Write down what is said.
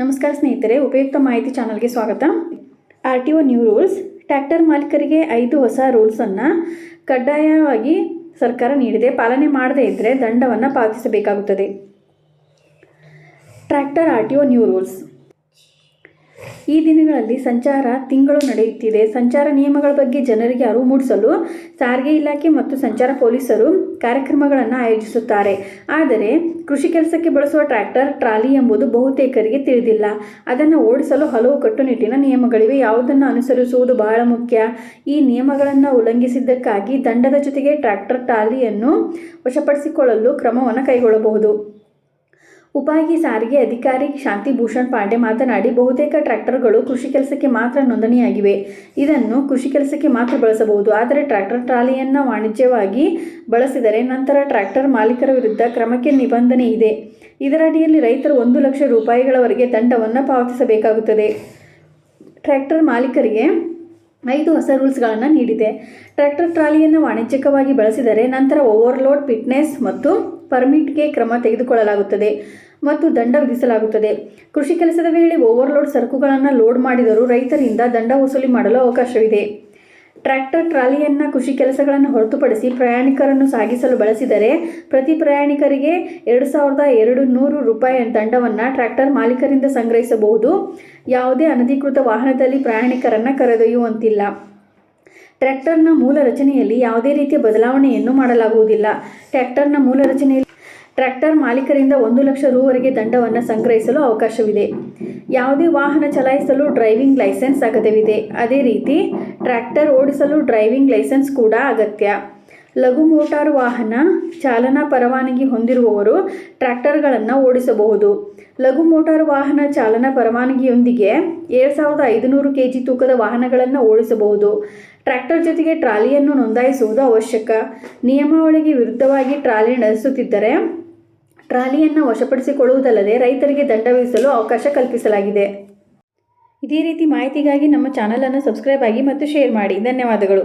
ನಮಸ್ಕಾರ ಸ್ನೇಹಿತರೆ, ಉಪಯುಕ್ತ ಮಾಹಿತಿ ಚಾನಲ್ಗೆ ಸ್ವಾಗತ. R T O new rules tractor ಮಾಲೀಕರಿಗೆ ಐದು ಹೊಸ ರೂಲ್ಸನ್ನು ಕಡ್ಡಾಯವಾಗಿ ಸರ್ಕಾರ ನೀಡಿದೆ. ಪಾಲನೆ ಮಾಡದೇ ಇದ್ದರೆ ದಂಡವನ್ನು ಪಾವತಿಸಬೇಕಾಗುತ್ತದೆ. Tractor R T O new rules ಈ ದಿನಗಳಲ್ಲಿ ಸಂಚಾರ ತಿಂಗಳು ನಡೆಯುತ್ತಿದೆ. ಸಂಚಾರ ನಿಯಮಗಳ ಬಗ್ಗೆ ಜನರಿಗೆ ಅರಿವು ಮೂಡಿಸಲು ಸಾರಿಗೆ ಇಲಾಖೆ ಮತ್ತು ಸಂಚಾರ ಪೊಲೀಸರು ಕಾರ್ಯಕ್ರಮಗಳನ್ನು ಆಯೋಜಿಸುತ್ತಾರೆ. ಆದರೆ, ಕೃಷಿ ಕೆಲಸಕ್ಕೆ ಬಳಸುವ ಟ್ರ್ಯಾಕ್ಟರ್, ಟ್ರಾಲಿ ಎಂಬುದು ಬಹುತೇಕರಿಗೆ ತಿಳಿದಿಲ್ಲ. ಅದನ್ನು ಓಡಿಸಲು ಹಲವು ಕಟ್ಟುನಿಟ್ಟಿನ ನಿಯಮಗಳಿವೆ. ಯಾವುದನ್ನು ಅನುಸರಿಸುವುದು ಬಹಳ ಮುಖ್ಯ. ಈ ನಿಯಮಗಳನ್ನು ಉಲ್ಲಂಘಿಸಿದ್ದಕ್ಕಾಗಿ ದಂಡದ ಜೊತೆಗೆ ಟ್ರ್ಯಾಕ್ಟರ್, ಟ್ರಾಲಿಯನ್ನು ವಶಪಡಿಸಿಕೊಳ್ಳಲು ಕ್ರಮವನ್ನು ಕೈಗೊಳ್ಳಬಹುದು. ಉಪಾಗಿ ಸಾರಿಗೆ ಅಧಿಕಾರಿ ಶಾಂತಿ ಭೂಷಣ್ ಪಾಂಡೆ ಮಾತನಾಡಿ, ಬಹುತೇಕ ಟ್ರ್ಯಾಕ್ಟರ್ಗಳು ಕೃಷಿ ಕೆಲಸಕ್ಕೆ ಮಾತ್ರ ನೋಂದಣಿಯಾಗಿವೆ. ಇದನ್ನು ಕೃಷಿ ಕೆಲಸಕ್ಕೆ ಮಾತ್ರ ಬಳಸಬಹುದು. ಆದರೆ ಟ್ರ್ಯಾಕ್ಟರ್ ಟ್ರಾಲಿಯನ್ನು ವಾಣಿಜ್ಯವಾಗಿ ಬಳಸಿದರೆ ನಂತರ ಟ್ರ್ಯಾಕ್ಟರ್ ಮಾಲೀಕರ ವಿರುದ್ಧ ಕ್ರಮಕ್ಕೆ ನಿಬಂಧನೆ ಇದೆ. ಇದರಡಿಯಲ್ಲಿ ರೈತರು ಒಂದು ಲಕ್ಷ ರೂಪಾಯಿಗಳವರೆಗೆ ದಂಡವನ್ನು ಪಾವತಿಸಬೇಕಾಗುತ್ತದೆ. ಟ್ರ್ಯಾಕ್ಟರ್ ಮಾಲೀಕರಿಗೆ ಐದು ಹೊಸ ರೂಲ್ಸ್ಗಳನ್ನು ನೀಡಿದೆ. ಟ್ರ್ಯಾಕ್ಟರ್ ಟ್ರಾಲಿಯನ್ನು ವಾಣಿಜ್ಯಿಕವಾಗಿ ಬಳಸಿದರೆ ನಂತರ ಓವರ್ಲೋಡ್, ಫಿಟ್ನೆಸ್ ಮತ್ತು ಪರ್ಮಿಟ್ಗೆ ಕ್ರಮ ತೆಗೆದುಕೊಳ್ಳಲಾಗುತ್ತದೆ. ಮತ್ತು ದಂಡ ವಿಧಿಸಲಾಗುತ್ತದೆ. ಕೃಷಿ ಕೆಲಸದ ವೇಳೆ ಓವರ್ಲೋಡ್ ಸರಕುಗಳನ್ನು ಲೋಡ್ ಮಾಡಿದರೂ ರೈತರಿಂದ ದಂಡ ವಸೂಲಿ ಮಾಡಲು ಅವಕಾಶವಿದೆ. ಟ್ರ್ಯಾಕ್ಟರ್ ಟ್ರಾಲಿಯನ್ನು ಕೃಷಿ ಕೆಲಸಗಳನ್ನು ಹೊರತುಪಡಿಸಿ ಪ್ರಯಾಣಿಕರನ್ನು ಸಾಗಿಸಲು ಬಳಸಿದರೆ ಪ್ರತಿ ಪ್ರಯಾಣಿಕರಿಗೆ ಎರಡು ಸಾವಿರದ ಎರಡು ನೂರು ರೂಪಾಯಿ ದಂಡವನ್ನು ಟ್ರ್ಯಾಕ್ಟರ್ ಮಾಲೀಕರಿಂದ ಸಂಗ್ರಹಿಸಬಹುದು. ಯಾವುದೇ ಅನಧಿಕೃತ ವಾಹನದಲ್ಲಿ ಪ್ರಯಾಣಿಕರನ್ನು ಕರೆದೊಯ್ಯುವಂತಿಲ್ಲ. ಟ್ರ್ಯಾಕ್ಟರ್ನ ಮೂಲ ರಚನೆಯಲ್ಲಿ ಯಾವುದೇ ರೀತಿಯ ಬದಲಾವಣೆಯನ್ನು ಮಾಡಲಾಗುವುದಿಲ್ಲ. ಟ್ರ್ಯಾಕ್ಟರ್ನ ಮೂಲ ರಚನೆಯಲ್ಲಿ ಟ್ರ್ಯಾಕ್ಟರ್ ಮಾಲೀಕರಿಂದ ಒಂದು ಲಕ್ಷ ರೂವರೆಗೆ ದಂಡವನ್ನು ಸಂಗ್ರಹಿಸಲು ಅವಕಾಶವಿದೆ. ಯಾವುದೇ ವಾಹನ ಚಲಾಯಿಸಲು ಡ್ರೈವಿಂಗ್ ಲೈಸೆನ್ಸ್ ಅಗತ್ಯವಿದೆ. ಅದೇ ರೀತಿ ಟ್ರ್ಯಾಕ್ಟರ್ ಓಡಿಸಲು ಡ್ರೈವಿಂಗ್ ಲೈಸೆನ್ಸ್ ಕೂಡ ಅಗತ್ಯ. ಲಘು ಮೋಟಾರು ವಾಹನ ಚಾಲನಾ ಪರವಾನಗಿ ಹೊಂದಿರುವವರು ಟ್ರ್ಯಾಕ್ಟರ್ಗಳನ್ನು ಓಡಿಸಬಹುದು. ಲಘು ಮೋಟಾರು ವಾಹನ ಚಾಲನಾ ಪರವಾನಗಿಯೊಂದಿಗೆ ಏಳು ಸಾವಿರದ ಐದುನೂರು ಕೆ ಜಿ ತೂಕದ ವಾಹನಗಳನ್ನು ಓಡಿಸಬಹುದು. ಟ್ರ್ಯಾಕ್ಟರ್ ಜೊತೆಗೆ ಟ್ರಾಲಿಯನ್ನು ನೋಂದಾಯಿಸುವುದು ಅವಶ್ಯಕ. ನಿಯಮಾವಳಿಗೆ ವಿರುದ್ಧವಾಗಿ ಟ್ರಾಲಿ ನಡೆಸುತ್ತಿದ್ದರೆ ಟ್ರಾಲಿಯನ್ನು ವಶಪಡಿಸಿಕೊಳ್ಳುವುದಲ್ಲದೆ ರೈತರಿಗೆ ದಂಡ ವಿಧಿಸಲು ಅವಕಾಶ ಕಲ್ಪಿಸಲಾಗಿದೆ. ಇದೇ ರೀತಿ ಮಾಹಿತಿಗಾಗಿ ನಮ್ಮ ಚಾನಲನ್ನು ಸಬ್ಸ್ಕ್ರೈಬ್ ಆಗಿ ಮತ್ತು ಶೇರ್ ಮಾಡಿ. ಧನ್ಯವಾದಗಳು.